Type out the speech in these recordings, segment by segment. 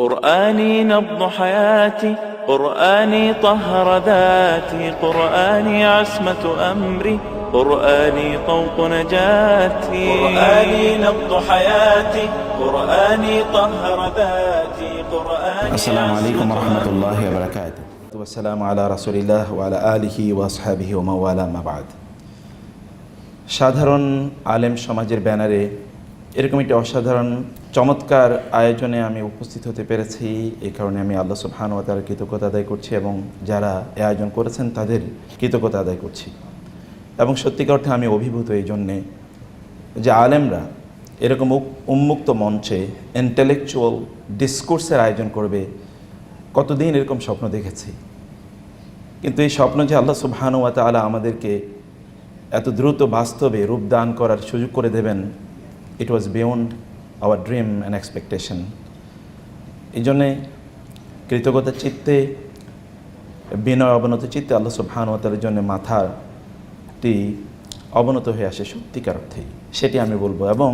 قرآني نبض حياتي قرآني طهر ذاتي قرآني عصمة أمري قرآني طوق نجاتي قرآني نبض حياتي قرآني طهر ذاتي قرآني আসসালামু আলাইকুম عصمة রহমতুল্লাহ বারকাত ওয়াসালামু আলা রাসুলিল্লাহ ওয়ালা আলিহি ওয়াসহাবিহি ওমাওয়ালা মাবাদ সাধারণ আলেম সমাজের ব্যানারে এরকম একটি অসাধারণ চমৎকার আয়োজনে আমি উপস্থিত হতে পেরেছি। এই কারণে আমি আল্লাহ সুবহান ওয়া তাআলার কৃতজ্ঞতা আদায় করছি এবং যারা এ আয়োজন করেছেন তাদের কৃতজ্ঞতা আদায় করছি। এবং সত্যিকার অর্থে আমি অভিভূত এই জন্যে যে আলেমরা এরকম উন্মুক্ত মঞ্চে ইন্টেলেকচুয়াল ডিসকোর্সের আয়োজন করবে, কতদিন এরকম স্বপ্ন দেখেছি। কিন্তু এই স্বপ্ন যে আল্লাহ সুবহানু ওয়া তাআলা আমাদেরকে এত দ্রুত বাস্তবে রূপদান করার সুযোগ করে দেবেন it was beyond our dream and expectation এই জন্যে কৃতজ্ঞতার চিত্তে, বিনয় অবনত চিত্তে আল্লাহ সুবহান জন্য মাথাটি অবনত হয়ে আসে সত্যিকার অর্থেই সেটি আমি বলব এবং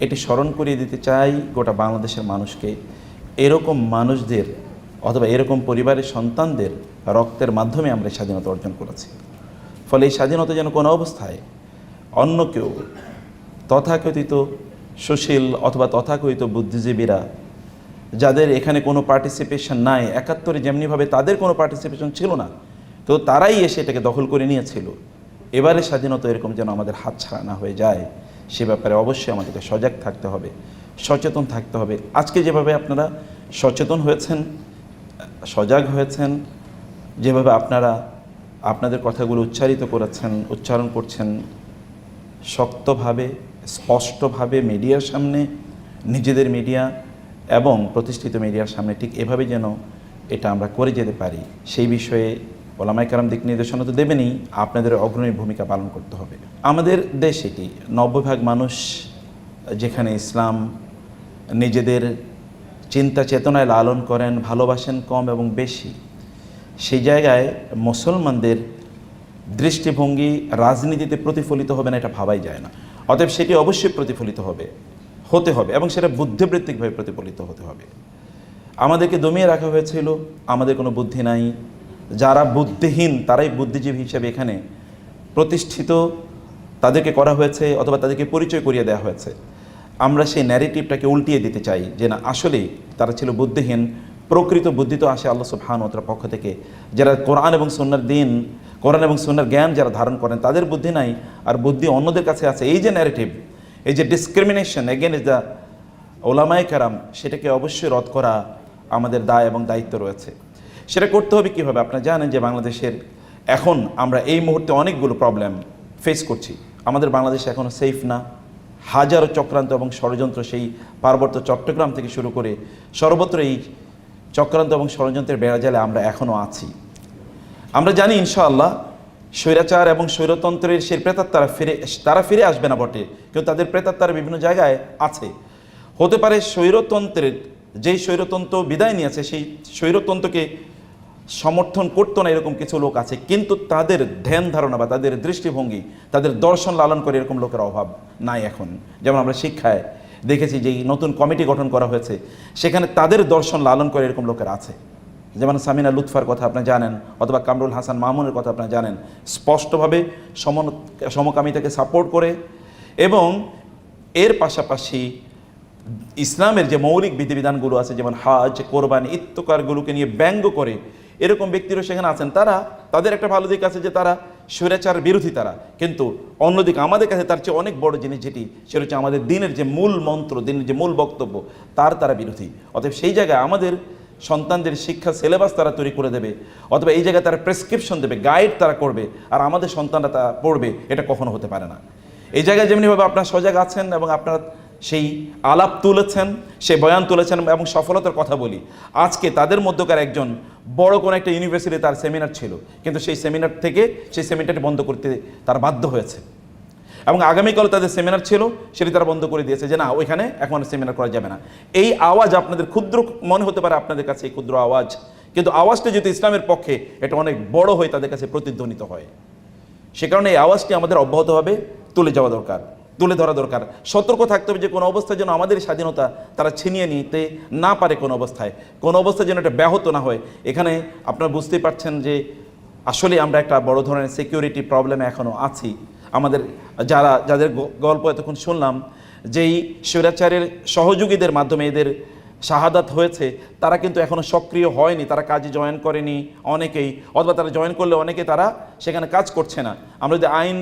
এটি স্মরণ করিয়ে দিতে চাই গোটা বাংলাদেশের মানুষকে। এরকম মানুষদের অথবা এরকম পরিবারের সন্তানদের রক্তের মাধ্যমে আমরা স্বাধীনতা অর্জন করেছি। ফলে এই স্বাধীনতা যেন কোনো অবস্থায় অন্য কেউ তথাকথিত সুশীল অথবা তথাকথিত বুদ্ধিজীবীরা, যাদের এখানে কোনো পার্টিসিপেশন নাই, একাত্তরে যেমনিভাবে তাদের কোনো পার্টিসিপেশন ছিল না, তো তারাই এসে এটাকে দখল করে নিয়েছিল। এবারে স্বাধীনতা এরকম যেন আমাদের হাতছাড়া না হয়ে যায়, সে ব্যাপারে অবশ্যই আমাদেরকে সজাগ থাকতে হবে, সচেতন থাকতে হবে। আজকে যেভাবে আপনারা সচেতন হয়েছেন, সজাগ হয়েছেন, যেভাবে আপনারা আপনাদের কথাগুলো উচ্চারিত করেছেন, উচ্চারণ করছেন, শক্তভাবে স্পষ্টভাবে মিডিয়ার সামনে, নিজেদের মিডিয়া এবং প্রতিষ্ঠিত মিডিয়ার সামনে ঠিক এভাবে যেন এটা আমরা করে যেতে পারি, সেই বিষয়ে ওলামাই কারাম দিক নির্দেশনা তো দেবেনই, আপনাদের অগ্রণী ভূমিকা পালন করতে হবে। আমাদের দেশ এটি নব্বই ভাগ মানুষ যেখানে ইসলাম, নিজেদের চিন্তা চেতনায় লালন করেন, ভালোবাসেন কম এবং বেশি, সেই জায়গায় মুসলমানদের দৃষ্টিভঙ্গি রাজনীতিতে প্রতিফলিত হবে না, এটা ভাবাই যায় না। অতএব সেটি অবশ্যই প্রতিফলিত হবে, হতে হবে এবং সেটা বুদ্ধিবৃত্তিকভাবে প্রতিফলিত হতে হবে। আমাদেরকে দমিয়ে রাখা হয়েছিল, আমাদের কোনো বুদ্ধি নাই। যারা বুদ্ধিহীন, তারাই বুদ্ধিজীবী হিসেবে এখানে প্রতিষ্ঠিত, তাদেরকে করা হয়েছে অথবা তাদেরকে পরিচয় করিয়ে দেওয়া হয়েছে। আমরা সেই ন্যারেটিভটাকে উল্টিয়ে দিতে চাই যে না, আসলেই তারা ছিল বুদ্ধিহীন, প্রকৃত বুদ্ধি তো আসে আল্লাহ সুবহান ওতার পক্ষ থেকে, যারা কোরআন এবং সন্ন্যার দিন কোরআন এবং সন্ন্যার জ্ঞান যারা ধারণ করেন, তাদের বুদ্ধি নাই আর বুদ্ধি অন্যদের কাছে আছে। এই যে ন্যারেটিভ এই যে ডিসক্রিমিনেশন এগেন দ্য ওলামায় কারাম, সেটাকে অবশ্যই রদ করা আমাদের দায় এবং দায়িত্ব রয়েছে। সেটা করতে হবে কীভাবে? আপনারা জানেন যে বাংলাদেশের এখন আমরা এই মুহূর্তে অনেকগুলো প্রবলেম ফেস করছি। আমাদের বাংলাদেশ এখনও সেফ না। হাজারো চক্রান্ত এবং ষড়যন্ত্র সেই পার্বত্য চট্টগ্রাম থেকে শুরু করে সর্বত্র এই চক্রান্ত এবং ষড়যন্ত্রের বেড়াজালে আমরা এখনও আছি। আমরা জানি, ইনশাআল্লাহ, স্বৈরাচার এবং স্বৈরতন্ত্রের সেই প্রেতাত্মারা ফিরে তারা ফিরে আসবে না বটে, কিন্তু তাদের প্রেতাত্মারা বিভিন্ন জায়গায় আছে। হতে পারে স্বৈরতন্ত্রের, যেই স্বৈরতন্ত্র বিদায় নিয়েছে, সেই স্বৈরতন্ত্রকে সমর্থন করতো না এরকম কিছু লোক আছে, কিন্তু তাদের ধ্যান ধারণা বা তাদের দৃষ্টিভঙ্গি, তাদের দর্শন লালন করে এরকম লোকের অভাব নাই এখন। যেমন আমরা শিক্ষায় দেখেছি যে নতুন কমিটি গঠন করা হয়েছে, সেখানে তাদের দর্শন লালন করে এরকম লোকের আছে। যেমন সামিনা লুৎফার কথা আপনি জানেন, অথবা কামরুল হাসান মামুনের কথা আপনি জানেন, স্পষ্টভাবে সম সমকামিতাকে সাপোর্ট করে এবং এর পাশাপাশি ইসলামের যে মৌলিক বিধিবিধানগুলো আছে, যেমন হাজ, কোরবানি ইত্তকারগুলোকে নিয়ে ব্যঙ্গ করে এরকম ব্যক্তিরা সেখানে আছেন। তারা তাদের একটা ভালো দিক আছে যে তারা স্বৈরাচার বিরোধী তারা। কিন্তু অন্যদিকে আমাদের কাছে তার চেয়ে অনেক বড় জিনিস যেটি, সেটা হচ্ছে আমাদের দিনের যে মূল মন্ত্র, দিনের যে মূল বক্তব্য, তার তারা বিরোধী। অতএব সেই জায়গায় আমাদের সন্তানদের শিক্ষা সিলেবাস তারা তৈরি করে দেবে, অথবা এই জায়গায় তারা প্রেসক্রিপশন দেবে, গাইড তারা করবে, আর আমাদের সন্তানরা তা পড়বে, এটা কখনো হতে পারে না। এই জায়গায় যেমনিভাবে আপনার সজাগ আছেন এবং আপনারা সেই আলাপ তুলেছেন সে বয়ান তুলেছেন এবং সফলতার কথা বলি, আজকে তাদের মধ্যকার একজন বড় কোনো একটা ইউনিভার্সিটি তার সেমিনার ছিল, কিন্তু সেই সেমিনার থেকে সেই সেমিনারটি বন্ধ করতে তার বাধ্য হয়েছে। এবং আগামীকাল তাদের সেমিনার ছিল, সেটি তারা বন্ধ করে দিয়েছে যে না, ওইখানে এখন সেমিনার করা যাবে না। এই আওয়াজ আপনাদের ক্ষুদ্র মনে হতে পারে আপনাদের কাছে এই ক্ষুদ্র আওয়াজ, কিন্তু আওয়াজটা যদি ইসলামের পক্ষে, এটা অনেক বড় হয়ে তাদের কাছে প্রতিধ্বনিত হয়। সে কারণে এই আওয়াজটি আমাদের অব্যাহতভাবে তুলে যাওয়া দরকার, তুলে ধরা দরকার। সতর্ক থাকতে হবে যে কোনো অবস্থায় যেন আমাদের স্বাধীনতা তারা ছিনিয়ে নিতে না পারে কোনো অবস্থায়। কোনো অবস্থায় যেন এটা ব্যাহত না হয়। এখানে আপনারা বুঝতেই পারছেন যে আসলে আমরা একটা বড় ধরনের সিকিউরিটি প্রবলেমে এখনও আছি। আমাদের যারা, যাদের গল্প এতক্ষণ শুনলাম, যেই স্বৈরাচারের সহযোগীদের মাধ্যমে এদের শাহাদাত হয়েছে, তারা কিন্তু এখনও সক্রিয় হয়নি, তারা কাজে জয়েন করেনি অনেকেই, অথবা তারা জয়েন করলে অনেকে তারা সেখানে কাজ করছে না। আমরা যদি আইন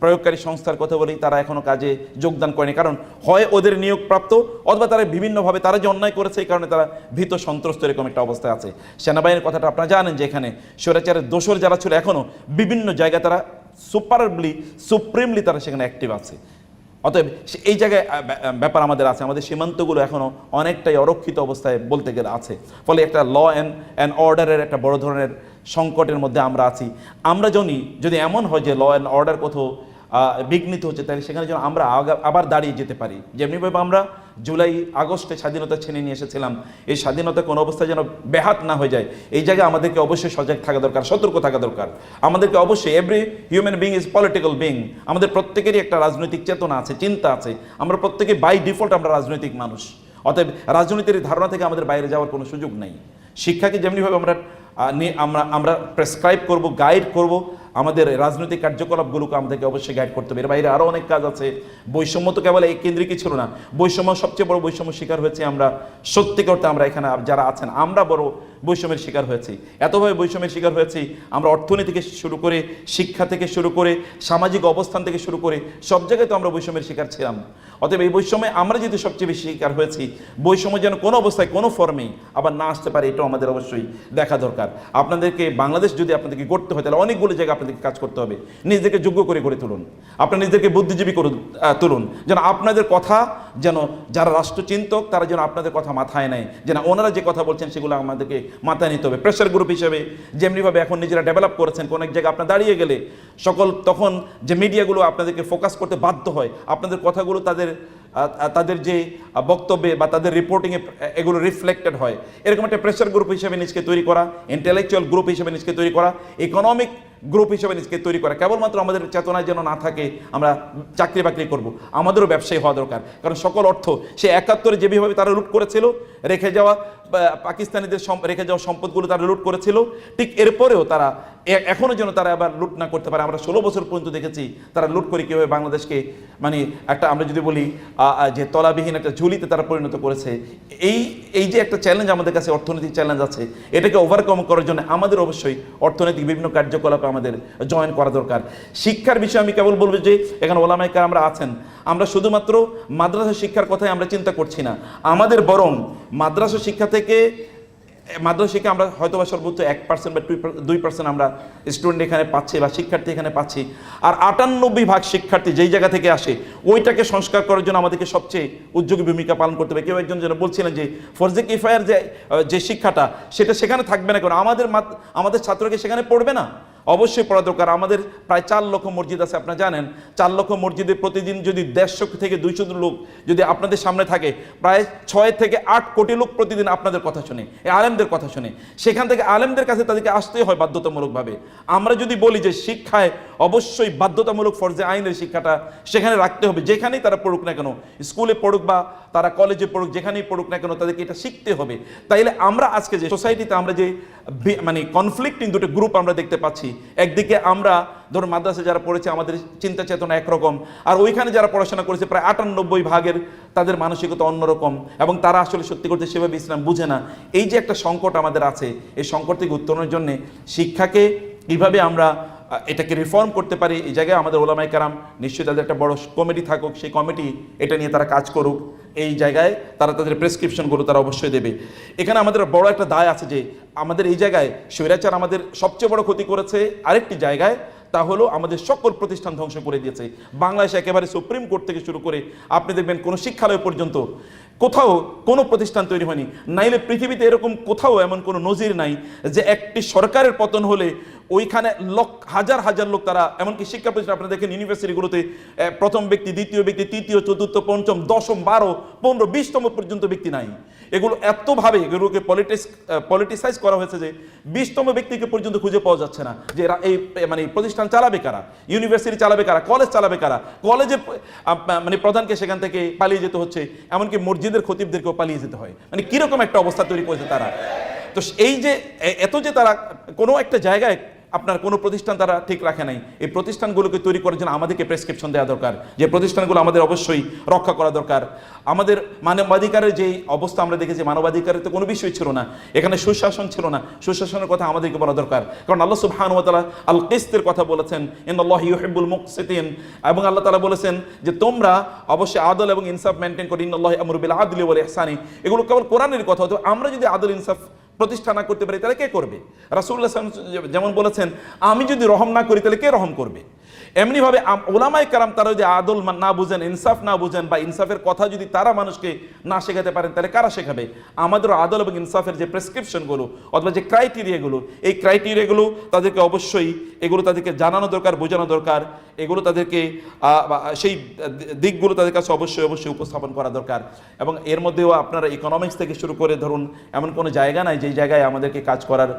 প্রয়োগকারী সংস্থার কথা বলি, তারা এখনও কাজে যোগদান করেনি। কারণ হয় ওদের নিয়োগপ্রাপ্ত, অথবা তারা বিভিন্নভাবে তারা যে অন্যায় করেছে, এই কারণে তারা ভীত সন্ত্রস্ত এরকম একটা অবস্থা আছে। সেনাবাহিনীর কথাটা আপনারা জানেন যে এখানে স্বৈরাচারের দোষর যারা ছিল এখনও বিভিন্ন জায়গায় তারা সুপারবলি সুপ্রিমলি তারা সেখানে অ্যাক্টিভ আছে। অতএব এই জায়গায় ব্যাপার আমাদের আছে। আমাদের সীমান্তগুলো এখনও অনেকটাই অরক্ষিত অবস্থায় বলতে গেলে আছে। ফলে একটা ল অ্যান্ড অ্যান্ড অর্ডারের একটা বড় ধরনের সংকটের মধ্যে আমরা আছি। আমরা যদি যদি এমন হয় যে ল অ্যান্ড অর্ডার কোথাও বিঘ্নিত হচ্ছে, তাহলে সেখানে যেন আমরা আবার দাঁড়িয়ে যেতে পারি। যেমনিভাবে আমরা জুলাই, আগস্টে স্বাধীনতা ছিনে নিয়ে এসেছিলাম। এই স্বাধীনতা কোনো অবস্থায় যেন ব্যাহাত না হয়ে যায়, এই জায়গায় আমাদেরকে অবশ্যই সজাগ থাকা দরকার, সতর্ক থাকা দরকার। আমাদেরকে অবশ্যই every human being is political being আমাদের প্রত্যেকেরই একটা রাজনৈতিক চেতনা আছে, চিন্তা আছে। আমরা প্রত্যেকে বাই ডিফল্ট আমরা রাজনৈতিক মানুষ। অতএব রাজনীতির ধারণা থেকে আমাদের বাইরে যাওয়ার কোনো সুযোগ নেই। শিক্ষাকে যেমনিভাবে আমরা আমরা আমরা প্রেসক্রাইব করব গাইড করব আমাদের রাজনৈতিক কার্যকলাপগুলোকে আমাদেরকে অবশ্যই গাইড করতে হবে। এর বাইরে আরও অনেক কাজ আছে। বৈষম্য তো কেবল এই কেন্দ্রিকই ছিল না। বৈষম্য সবচেয়ে বড় বৈষম্য শিকার হয়েছে আমরা। সত্যি করতে আমরা এখানে যারা আছেন, আমরা বড় বৈষম্যের শিকার হয়েছি। এতভাবে বৈষম্যের শিকার হয়েছি, আমরা অর্থনীতি থেকে শুরু করে, শিক্ষা থেকে শুরু করে, সামাজিক অবস্থান থেকে শুরু করে, সব জায়গায় তো আমরা বৈষম্যের শিকার ছিলাম। অতএব এই বৈষম্যে আমরা যেহেতু সবচেয়ে বেশি শিকার হয়েছি, বৈষম্য যেন কোনো অবস্থায়, কোনো ফর্মেই আবার না আসতে পারে, এটাও আমাদের অবশ্যই দেখা দরকার। আপনাদেরকে বাংলাদেশ যদি আপনাদেরকে গড়তে হয়, তাহলে অনেকগুলো জায়গায় আপনাদেরকে কাজ করতে হবে। নিজেদেরকে যোগ্য করে গড়ে তুলুন। আপনার নিজেদেরকে বুদ্ধিজীবী করে তুলুন। যেন আপনাদের কথা যেন, যারা রাষ্ট্রচিন্তক, তারা যেন আপনাদের কথা মাথায় নেয়। যেন ওনারা যে কথা বলছেন, সেগুলো আমাদেরকে মাথায় নিতে হবে প্রেশার গ্রুপ হিসেবে। যেমনিভাবে এখন নিজেরা ডেভেলপ করেছেন, কোনো এক জায়গায় আপনার দাঁড়িয়ে গেলে সকল তখন যে মিডিয়াগুলো আপনাদেরকে ফোকাস করতে বাধ্য হয়, আপনাদের কথাগুলো তাদের তাদের যে বক্তব্যে বা তাদের রিপোর্টিংয়ে এগুলো রিফ্লেক্টেড হয়। এরকম একটা প্রেশার গ্রুপ হিসেবে নিজকে তৈরি করা ইন্টেলেকচুয়াল গ্রুপ হিসেবে নিজকে তৈরি করা ইকোনমিক গ্রুপ হিসেবে নিজকে তৈরি করা। কেবলমাত্র আমাদের চেতনায় যেন না থাকে, আমরা চাকরি বাকরি করব, আমাদেরও ব্যবসায়ী হওয়া দরকার। কারণ সকল অর্থ সে একাত্তরে যেভাবে তারা লুট করেছিল, রেখে যাওয়া পাকিস্তানিদের রেখে যাওয়া সম্পদগুলো তারা লুট করেছিল। ঠিক এরপরেও তারা এ- এখনও যেন তারা আবার লুট না করতে পারে। আমরা ষোলো বছর পর্যন্ত দেখেছি তারা লুট করে কীভাবে বাংলাদেশকে মানে একটা আমরা যদি বলি যে তলাবিহীন একটা ঝুলিতে তারা পরিণত করেছে। এই এই যে একটা চ্যালেঞ্জ আমাদের কাছে, অর্থনৈতিক চ্যালেঞ্জ আছে, এটাকে ওভারকাম করার জন্য আমাদের অবশ্যই অর্থনৈতিক বিভিন্ন কার্যকলাপে আমাদের জয়েন করা দরকার। শিক্ষার বিষয়ে আমি কেবল বলব যে, এখানে ওলামাইকার আমরা আছেন। আমরা শুধুমাত্র মাদ্রাসা শিক্ষার কথাই আমরা চিন্তা করছি না। আমাদের বরং মাদ্রাসা শিক্ষা থেকে মাদ্রাসা শিক্ষা আমরা হয়তো বা সর্বোচ্চ এক পার্সেন্ট বা দুই পার্সেন্ট আমরা স্টুডেন্ট এখানে পাচ্ছি বা শিক্ষার্থী এখানে পাচ্ছি। আর আটানব্বই ভাগ শিক্ষার্থী যেই জায়গা থেকে আসে, ওইটাকে সংস্কার করার জন্য আমাদেরকে সবচেয়ে উদ্যোগী ভূমিকা পালন করতে হবে। কেউ একজন যেন বলছিলেন যে ফরজে কিফায়ার যে যে শিক্ষাটা, সেটা সেখানে থাকবে না কারণ আমাদের আমাদের ছাত্রকে সেখানে পড়বে না? অবশ্যই পড়া দরকার। আমাদের প্রায় চার লক্ষ মসজিদ আছে, আপনারা জানেন। চার লক্ষ মসজিদে প্রতিদিন যদি দেড়শো থেকে দুইশো লোক যদি আপনাদের সামনে থাকে, প্রায় ছয় থেকে আট কোটি লোক প্রতিদিন আপনাদের কথা শুনে, এই আলেমদের কথা শুনে। সেখান থেকে আলেমদের কাছে তাদেরকে আসতেই হয় বাধ্যতামূলকভাবে। আমরা যদি বলি যে শিক্ষায় অবশ্যই বাধ্যতামূলক ফরজে আইনের শিক্ষাটা সেখানে রাখতে হবে, যেখানেই তারা পড়ুক না কেন, স্কুলে পড়ুক বা তারা কলেজে পড়ুক, যেখানেই পড়ুক না কেন, তাদেরকে এটা শিখতে হবে। তাইলে আমরা আজকে যে সোসাইটিতে আমরা যে মানে কনফ্লিক্টিং দুটো গ্রুপ আমরা দেখতে পাচ্ছি, একদিকে আমরা, ধরুন মাদ্রাসা যারা পড়েছে, আমাদের চিন্তা চেতনা একরকম, আর ওইখানে যারা পড়াশোনা করেছে, প্রায় আটানব্বই ভাগের তাদের মানসিকতা অন্যরকম, এবং তারা আসলে সত্যি করতে সেভাবে ইসলাম বুঝে না। এই যে একটা সংকট আমাদের আছে, এই সংকট থেকে উত্তরণের জন্য শিক্ষাকে কীভাবে আমরা এটাকে রিফর্ম করতে পারি, এই জায়গায় আমাদের ওলামাই কারাম নিশ্চয়ই তাদের একটা বড় কমিটি থাকুক, সেই কমিটি এটা নিয়ে তারা কাজ করুক। এই জায়গায় তারা তাদের প্রেসক্রিপশনগুলো তারা অবশ্যই দেবে। এখানে আমাদের বড় একটা দায় আছে যে, আমাদের এই জায়গায় স্বৈরাচার আমাদের সবচেয়ে বড় ক্ষতি করেছে আরেকটি জায়গায়, তা হলো আমাদের সকল প্রতিষ্ঠান ধ্বংস করে দিয়েছে। বাংলাদেশে একেবারে সুপ্রিম কোর্ট থেকে শুরু করে, আপনি দেখবেন কোনো শিক্ষালয় পর্যন্ত কোথাও কোনো প্রতিষ্ঠান তৈরি হয়নি। নাইলে পৃথিবীতে এরকম কোথাও এমন কোনো নজির নাই যে, একটি সরকারের পতন হলে ওইখানে লোক হাজার হাজার লোক তারা এমনকি শিক্ষা প্রতিষ্ঠান আপনারা দেখেন ইউনিভার্সিটিগুলোতে প্রথম ব্যক্তি দ্বিতীয় ব্যক্তি তৃতীয় চতুর্থ পঞ্চম দশম বারো পনেরো বিশতম পর্যন্ত ব্যক্তি নাই। এগুলো এতভাবে এগুলোকে পলিটিক্স পলিটিসাইজ করা হয়েছে যে বিশতম ব্যক্তিকে পর্যন্ত খুঁজে পাওয়া যাচ্ছে না। যে এরা এই মানে প্রতিষ্ঠান চালাবে কারা? ইউনিভার্সিটি চালাবে কারা? কলেজ চালাবে কারা? কলেজের আহ, মানে প্রধানকে সেখান থেকে পালিয়ে যেতে হচ্ছে এমনকি মসজিদের খতিবদেরকেও পালিয়ে যেতে হয়। মানে কীরকম একটা অবস্থা তৈরি করেছে তারা। তো এই যে এত যে তারা কোনো একটা জায়গায় আপনার কোনো প্রতিষ্ঠান তারা ঠিক রাখে নাই। এই প্রতিষ্ঠানগুলোকে তৈরি করার জন্য আমাদেরকে প্রেসক্রিপশন দেওয়া দরকার। যে প্রতিষ্ঠানগুলো আমাদের অবশ্যই রক্ষা করা দরকার। আমাদের মানবাধিকারের যে অবস্থা আমরা দেখেছি, মানবাধিকারের তো কোনো বিষয় ছিল না। এখানে সুশাসন ছিল না। সুশাসনের কথা আমাদেরকে বলা দরকার। কারণ আল্লাহ সুবহান ওয়া তাআলা আল কিস্তের কথা বলেছেন, ইন্নাল্লাহ ইউহিব্বুল মুকসিতিন। এবং আল্লাহ তালা বলেছেন যে, তোমরা অবশ্যই আদল এবং ইনসাফ মেনটেন করি। ইন্নাল্লাহ আমরু বিল আদলি বলে ইহসানি। এগুলো কেবল কোরআনের কথা তো আমরা যদি আদল, ইনসাফ প্রতিষ্ঠা না করতে পারি, তাহলে কে করবে? রাসুল্লাহ যেমন বলেছেন, আমি যদি রহম না করি, তাহলে কে রহম করবে? এমনিভাবে ওলামায়ে কারাম তারা যদি আদল না বুঝেন, ইনসাফ না বুঝেন বা ইনসাফের কথা যদি তারা মানুষকে না শেখাতে পারেন, তাহলে কারা শেখাবে? আমাদের আদল এবং ইনসাফের যে প্রেসক্রিপশনগুলো অথবা যে ক্রাইটেরিয়াগুলো এই ক্রাইটেরিয়াগুলো তাদেরকে অবশ্যই, এগুলো তাদেরকে জানানো দরকার, বোঝানো দরকার, এগুলো তাদেরকে সেই দিকগুলো তাদের কাছে অবশ্যই অবশ্যই উপস্থাপন করা দরকার। এবং এর মধ্যেও আপনারা ইকোনমিক্স থেকে শুরু করে ধরুন, এমন কোনো জায়গা নাই যেই জায়গায় আমাদেরকে কাজ করার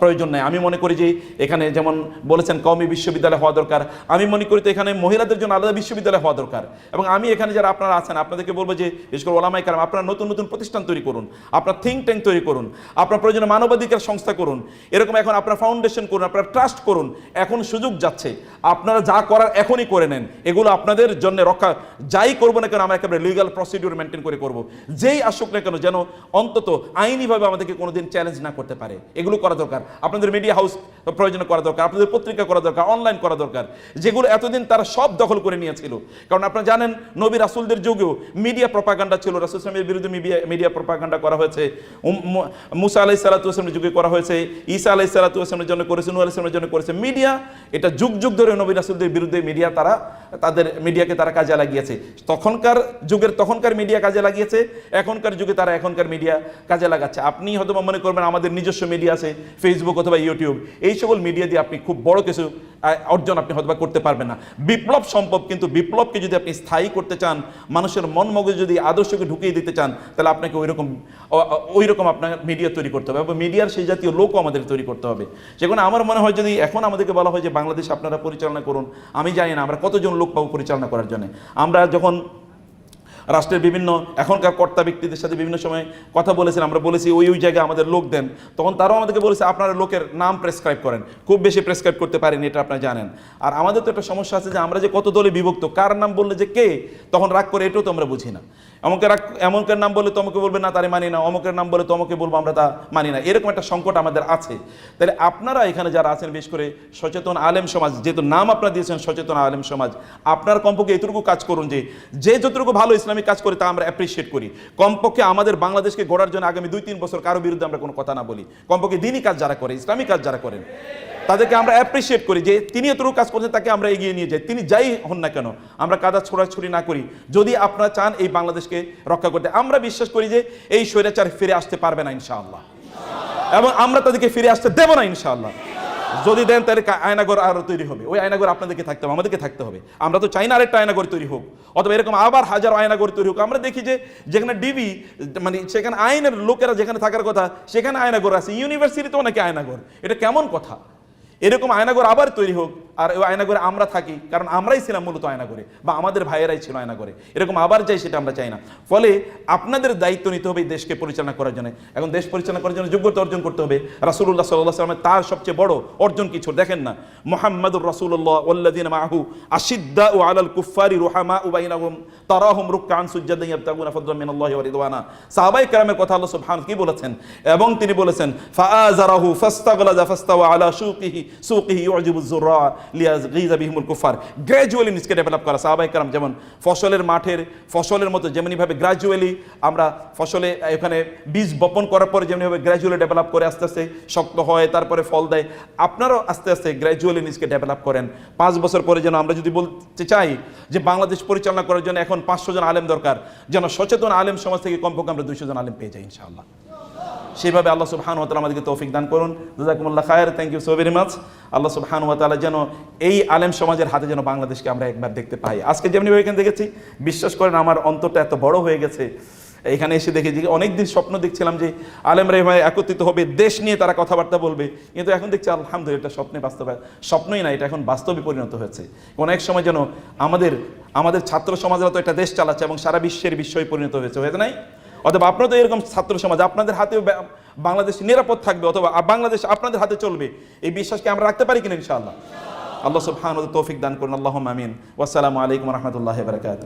প্রয়োজন নেই। আমি মনে করি যে এখানে যেমন বলেছেন কওমি বিশ্ববিদ্যালয় হওয়া দরকার আমি মনে করি তো এখানে মহিলাদের জন্য আলাদা বিশ্ববিদ্যালয় হওয়া দরকার। এবং আমি এখানে যারা আপনারা আছেন, আপনাদেরকে বলব যে, বিশেষ করে ওলামাই কারাম, আপনারা নতুন নতুন প্রতিষ্ঠান তৈরি করুন, আপনার থিঙ্ক ট্যাঙ্ক তৈরি করুন, আপনার প্রয়োজনে মানবাধিকার সংস্থা করুন, এরকম এখন আপনার ফাউন্ডেশন করুন, আপনার ট্রাস্ট করুন, এখন সুযোগ যাচ্ছে। আপনারা যা করার এখনই করে নেন, এগুলো আপনাদের জন্য রক্ষা, যাই করব না কেন আমরা একেবারে লিগাল প্রসিডিউর মেনটেন করে করব। যেই আসুক না কেন যেন অন্তত আইনিভাবে আমাদেরকে কোনোদিন চ্যালেঞ্জ না করতে পারে। এগুলো করা দরকার। আপনাদের মিডিয়া হাউস প্রয়োজনে করা দরকার, আপনাদের পত্রিকা করা দরকার অনলাইন করা দরকার। যেগুলো এতদিন তারা সব দখল করে নিয়েছিল। কারণ আপনারা জানেন, নবী রাসুলদের যুগেও মিডিয়া প্রপাগান্ডা ছিল। রাসুল ইসলামের বিরুদ্ধে মিডিয়া মিডিয়া প্রপাগান্ডা করা হয়েছে। মুসা আলাই সালাতু আসলামের যুগে করা হয়েছে। ঈসা আলাই সালাতু আসলামের জন্য করেছে নু আলাইসলামের জন্য করেছে। মিডিয়া, এটা যুগ যুগ ধরে নবী রাসুলদের বিরুদ্ধে মিডিয়া, তারা তাদের মিডিয়াকে তারা কাজে লাগিয়েছে। তখনকার যুগের তখনকার মিডিয়া কাজে লাগিয়েছে, এখনকার যুগে তারা এখনকার মিডিয়া কাজে লাগাচ্ছে। আপনি হয়তো মনে করবেন আমাদের নিজস্ব মিডিয়া আছে ফেসবুক অথবা ইউটিউব এই সকল মিডিয়া দিয়ে আপনি খুব বড় কিছু অর্জন আপনি হয়তো করতে পারবেন না। বিপ্লব সম্ভব, কিন্তু বিপ্লবকে যদি আপনি স্থায়ী করতে চান, মানুষের মন মগজে যদি আদর্শকে ঢুকিয়ে দিতে চান, তাহলে আপনাকে ওই রকম ওই রকম আপনার মিডিয়া তৈরি করতে হবে। এবং মিডিয়ার সেই জাতীয় লোকও আমাদের তৈরি করতে হবে। সেখানে আমার মনে হয় যদি এখন আমাদেরকে বলা হয় যে, বাংলাদেশ আপনারা পরিচালনা করুন। আমি জানি না, আমরা কতজন লোক পাবো পরিচালনা করার জন্য। আমরা যখন রাষ্ট্রের বিভিন্ন এখনকার কর্তা ব্যক্তিদের সাথে বিভিন্ন সময় কথা বলেছেন, আমরা বলেছি, ওই ওই জায়গায় আমাদের লোক দেন। তখন তারাও আমাদেরকে বলেছে, আপনারা লোকের নাম প্রেসক্রাইব করেন। খুব বেশি প্রেসক্রাইব করতে পারেন, এটা আপনারা জানেন। আর আমাদের তো একটা সমস্যা আছে যে, আমরা যে কত দলে বিভক্ত, কার নাম বললে যে কে, তখন রাগ করে এটাও তো আমরা বুঝি না। অমুকের এমনকের নাম বলে তোমাকে বলবে, না, তারে মানি না। অমুকের নাম বলে তোমাকে বলব, আমরা তা মানি না। এরকম একটা সংকট আমাদের আছে। তাহলে আপনারা এখানে যারা আছেন বেশ করে সচেতন আলেম সমাজ, যেহেতু নাম আপনারা দিয়েছেন, সচেতন আলেম সমাজ, আপনার কমপক্ষে এতটুকু কাজ করুন যে যে যতটুকু ভালো ইসলামিক কাজ করে, তা আমরা অ্যাপ্রিসিয়েট করি। কমপক্ষে আমাদের বাংলাদেশকে গড়ার জন্য আগামী দুই তিন বছর কারও বিরুদ্ধে আমরা কোনো কথা না বলি। কমপক্ষে দিনই কাজ যারা করে ইসলামিক কাজ যারা করেন। তাদেরকে আমরা অ্যাপ্রিসিয়েট করি যে তিনি এতটুকু কাজ করছেন, তাকে আমরা এগিয়ে নিয়ে যাই। তিনি যাই হন না কেন, আমরা কাদা ছোড়াছুড়ি না করি। যদি আপনারা চান এই বাংলাদেশকে রক্ষা করতে, আমরা বিশ্বাস করি যে এই স্বৈরাচার ফিরে আসতে পারবে না ইনশাআল্লাহ। এবং আমরা তাদেরকে ফিরে আসতে দেব না ইনশাআল্লাহ। যদি দেন তাহলে আয়নাগর আরও তৈরি হবে। ওই আয়নাগর আপনাদেরকে থাকতে হবে, আমাদেরকে থাকতে হবে। আমরা তো চাই না আরেকটা আয়নাগর তৈরি হোক। অথবা এরকম আবার হাজার আয়নাগর তৈরি হোক। আমরা দেখি যে যেখানে ডিবি মানে সেখানে আইনের লোকেরা যেখানে থাকার কথা, সেখানে আয়নাগর আছে। ইউনিভার্সিটিতেও নাকি আয়নাগর। এটা কেমন কথা? এরকম আয়নাগর আবার তৈরি হোক, আর ওই আয়নাগরে আমরা থাকি, কারণ আমরাই ছিলাম মূলত আয়নাগরে বা আমাদের ভাইয়েরাই ছিল আয়নাগরে এরকম আবার যাই সেটা আমরা চাই না। ফলে আপনাদের দায়িত্ব নিতে হবে দেশকে পরিচালনা করার জন্য। এখন দেশ পরিচালনা করার জন্য যোগ্যতা অর্জন করতে হবে। রাসুল্লাহ সাল্লাহ সাল্লামের তার সবচেয়ে বড় অর্জন কিছু দেখেন না? মোহাম্মদুর রাসুল্লাহ ওল্লাদিন মাহু আশিদ্দা ও আলাল কুফারি রুহামা উবাইনাহুম তারাহুম রুকআন সুজ্জাদান ইয়াবতাগুনা ফাদলাম মিনাল্লাহি ওয়া রিদওয়ানা। সাহাবায়ে কেরামের কথা আল্লাহ সুবহানাহু কি বলেছেন? এবং তিনি বলেছেন, ফাআযারাহু ফাস্তাগলাজা ফাস্তাওয়া আলা সুকিহি সুকিহি ইউজিবু যুররা লিয়াযগিযা বিহিমুল কুফার গ্র্যাজুয়ালি নিজকে ডেভেলপ করা। সাহাবায়ে কেরাম যেমন ফসলের মাঠের, ফসলের মতো যেমনিভাবে গ্র্যাজুয়ালি আমরা ফসলে, এখানে বীজ বপন করার পরে যেমনিভাবে গ্র্যাজুয়ালি ডেভেলপ করে আস্তে আস্তে শক্ত হয়, তারপরে ফল দেয়, আপনারাও আস্তে আস্তে গ্র্যাজুয়ালি নিজকে ডেভেলপ করেন। পাঁচ বছর পরে যেন আমরা যদি বলতে চাই যে বাংলাদেশ পরিচালনা করার জন্য এখন পাঁচশো জন আলেম দরকার, যেন সচেতন আলেম সমাজ থেকে কমপক্ষে আমরা দুইশো জন আলেম পেয়ে যাই ইনশাআল্লাহ। সেইভাবে আল্লাহ সুবহান ওয়া তাআলা আমাদেরকে তৌফিক দান করুন। জাজাকুমুল্লাহ খায়ের। Thank you so very much Allah সুবহান ওয়া তাআলা যেন এই আলেম সমাজের হাতে যেন বাংলাদেশকে আমরা একবার দেখতে পাই। আজকে যেমনি এখানে দেখেছি, বিশ্বাস করেন আমার অন্তরটা এত বড় হয়ে গেছে। এখানে এসে দেখে যে অনেকদিন স্বপ্ন দেখছিলাম যে আলেমরা এভাবে একত্রিত হবে, দেশ নিয়ে তারা কথাবার্তা বলবে। কিন্তু এখন দেখছি, আলহামদুলিল্লাহ, এটা স্বপ্নে বাস্তবায়ন। স্বপ্নই না, এটা এখন বাস্তবে পরিণত হয়েছে। অনেক সময় যেন আমাদের আমাদের ছাত্র সমাজরা তো একটা দেশ চালাচ্ছে এবং সারা বিশ্বের বিশ্বই পরিণত হয়েছে হয়েছে নাই? অথবা আপনাদের এরকম ছাত্র সমাজ, আপনাদের হাতে বাংলাদেশ নিরাপদ থাকবে অথবা বাংলাদেশ আপনাদের হাতে চলবে, এই বিশ্বাসকে আমরা রাখতে পারি কিনা ইনশাআল্লাহ? আল্লাহ সব হান তৌফিক দান করুন। আল্লাহ আমিন। ওয়াসসালামু আলাইকুম রহমতুল্লাহ বারকাত